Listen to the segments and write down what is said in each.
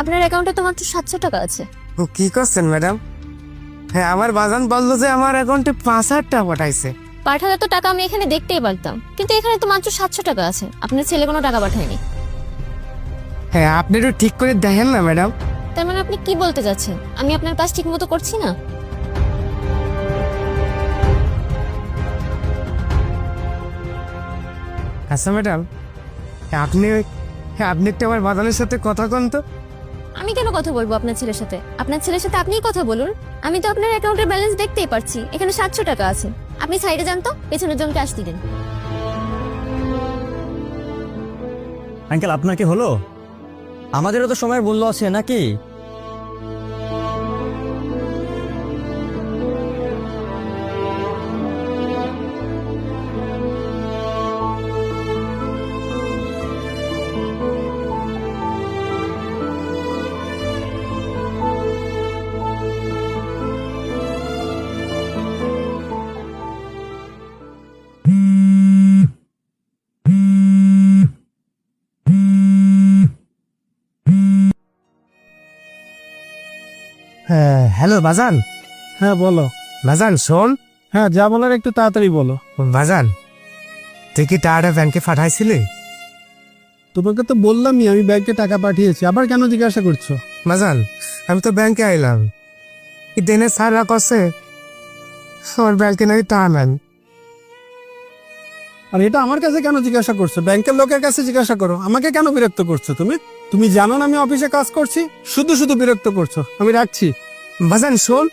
আপনার অ্যাকাউন্টে তো মাত্র সাতশো টাকা আছে। ও কি করছেন ম্যাডাম হ্যাঁ আমার বাজান বলল যে আমার অ্যাকাউন্টে পাঁচ হাজার টাকা পাঠাইছে। পাঠালে তো টাকা আমি এখানে দেখতেই পারতাম কিন্তু এখানে তো মাত্র সাতশো টাকা আছে। আপনার ছেলে কোনো টাকা পাঠায়নি। হ্যাঁ আপনি একটু ঠিক করে দেখেন না ম্যাডাম তার মানে আপনি কি বলতে যাচ্ছেন? আমি আপনার কাজ ঠিক মতো করছি না? আচ্ছা ম্যাডাম আপনি হ্যাঁ আপনি একটু আমার বাজানের সাথে কথা কন তো। আমি কেন কথা বলব আপনার ছেলের সাথে? আপনার ছেলের সাথে আপনিই কথা বলুন। আমি তো আপনার অ্যাকাউন্টের ব্যালেন্স দেখতেই পারছি। এখানে সাতশো টাকা আছে। আপনি সাইডে যান তো, পেছনের জনকে আসতে দিন। আঙ্কেল আপনাকে হলো? আমাদেরও তো সময়ের মূল্য আছে, নাকি? হ্যালো বাজান। হ্যাঁ বলো। বাজান শোন। হ্যাঁ যা বলার একটু তাড়াতাড়ি বলো। বাজান তুই কি টাকাটা ব্যাংকে পাঠাইছিলি? তোমাকে তো বললামই আমি ব্যাংকে টাকা পাঠিয়েছি। আবার কেন জিজ্ঞাসা করছ? বাজান আমি তো ব্যাংকে আইলাম। কি দিনে সারা কষে আমার ব্যাংকে নাকি টাকা নেন আর এটা আমার কাছে কেন জিজ্ঞাসা করছ? ব্যাংকের লোকের কাছে জিজ্ঞাসা করো। আমাকে কেন বিরক্ত করছ তুমি? তুমি জানো না আমি অফিসে কাজ করছি? শুধু শুধু বিরক্ত করছ। আমি রাখছি। বাজান শোন।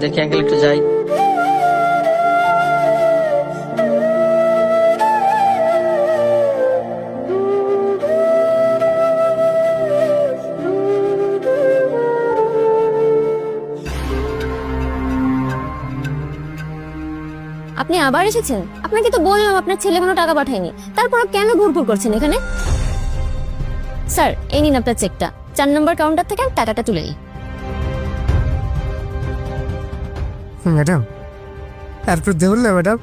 দেখি আঙ্কেল একটু যাই। আপনি আবার এসেছেন? আপনাকে তো বললাম আপনার ছেলে কোনো টাকা পাঠায়নি। তারপর কেন ঘুরঘুর করছেন এখানে? স্যার এই নিন আপনার চেকটা। চার নম্বর কাউন্টার থেকে টাকাটা তুলে নিন। ম্যাডাম। তারপর দেবেন না ম্যাডাম।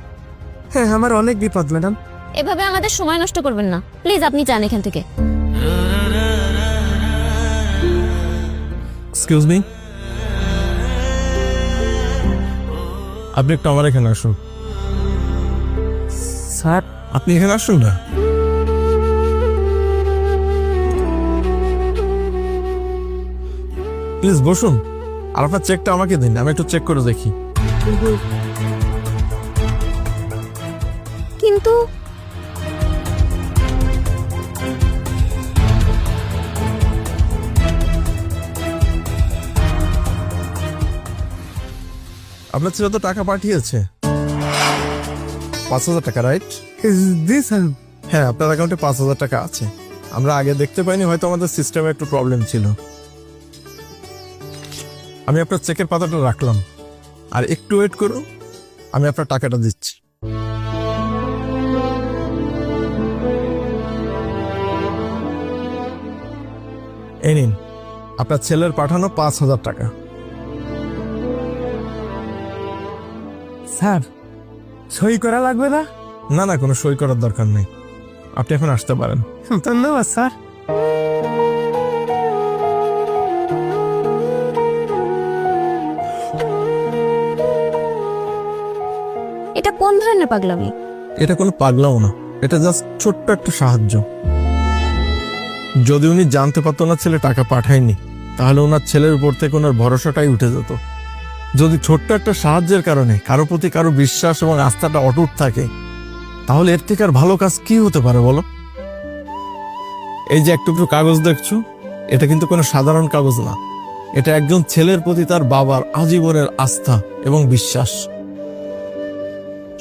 হ্যাঁ আমার অনেক বিপদ ম্যাডাম। এভাবে আমাদের সময় নষ্ট করবেন না। প্লিজ আপনি যান এখান থেকে। এক্সকিউজ মি আপনি একটু আমার এখানে আসুন। স্যার। আপনি এখানে আসুন না। প্লিজ বসুন। আর আপনার চেকটা আমাকে দিন আমি একটু চেক করে দেখি। কিন্তু আপনার ছেলে তো টাকা পাঠিয়েছে। পাঁচ হাজার টাকা রাইট জি স্যার হ্যাঁ আপনার অ্যাকাউন্টে পাঁচ হাজার টাকা আছে। আমরা আগে দেখতে পাইনি হয়তো আমাদের সিস্টেমে একটু প্রবলেম ছিল। আমি আপনার চেকের পাতাটা রাখলাম। আর একটু ওয়েট করুন আমি আপনার টাকাটা দিচ্ছি। এই নিন আপনার ছেলের পাঠানো পাঁচ হাজার টাকা। স্যার সই করা লাগবে না? না না কোনো সই করার দরকার নেই। আপনি এখন আসতে পারেন। ধন্যবাদ স্যার। এটা কোন ধরনের পাগলামি? এটা কোনো পাগলাও না। এটা জাস্ট ছোট্ট একটা সাহায্য। যদি উনি জানতে পারতো না ছেলে টাকা পাঠায়নি তাহলে ওনার ছেলের উপর থেকে ওনার ভরসাটাই উঠে যেত। যদি ছোট্ট একটা সাহায্যের কারণে কারও প্রতি কারও বিশ্বাস এবং আস্থাটা অটুট থাকে, তাহলে এর থেকে আর ভালো কাজ কি হতে পারে বলো? এই যে একটু একটু কাগজ দেখছ, এটা কিন্তু কোনো সাধারণ কাগজ না। এটা একজন ছেলের প্রতি তার বাবার আজীবনের আস্থা এবং বিশ্বাস।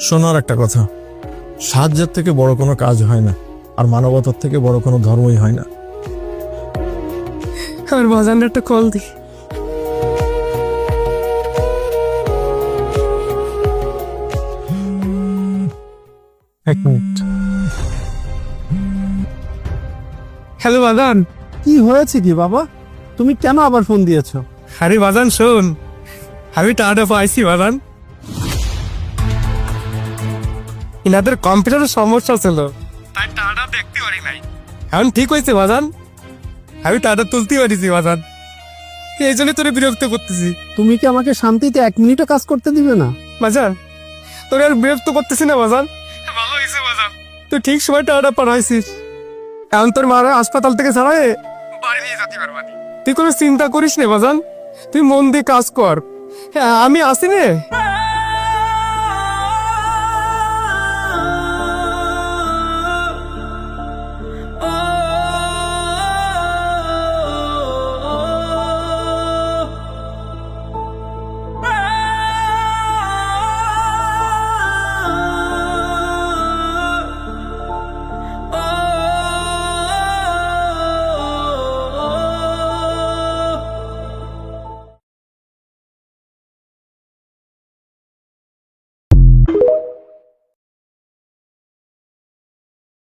শোনার একটা কথা, সাহায্যের থেকে বড় কোনো কাজ হয় না, আর মানবতার থেকে বড় কোনো ধর্মই হয় না। আমার বাজানটা একটা কল দি হ্যালো বাজান। কি হয়েছে কি বাবা? তুমি কেন আবার ফোন দিয়েছ? আরে বাজান শোন। আমি টাকাটা পাইছি বাজান। ইনাদের কম্পিউটারের সমস্যা ছিল। তাই টাকাটা দেখতে পারি নাই। এখন ঠিক হয়েছে বাজান। আমি টাকাটা তুলতে পারিছি বাজান। এই জন্য তোরে বিরক্ত করতেছি। তুমি কি আমাকে শান্তিতে এক মিনিটও কাজ করতে দিবে না? বাজান তোর আর বিরক্ত করতেছি না বাজান। ভালো হয়েছে বাজান। তুই ঠিক সময় টাকাটা পাঠাইছিস এখন তোর মারা হাসপাতাল থেকে ছাড়ায় বাড়ি নিয়ে যেতে পারবা তুই কোনো চিন্তা করিস নে বাজান। তুই মন দিয়ে কাজ কর। হ্যাঁ আমি আসি রে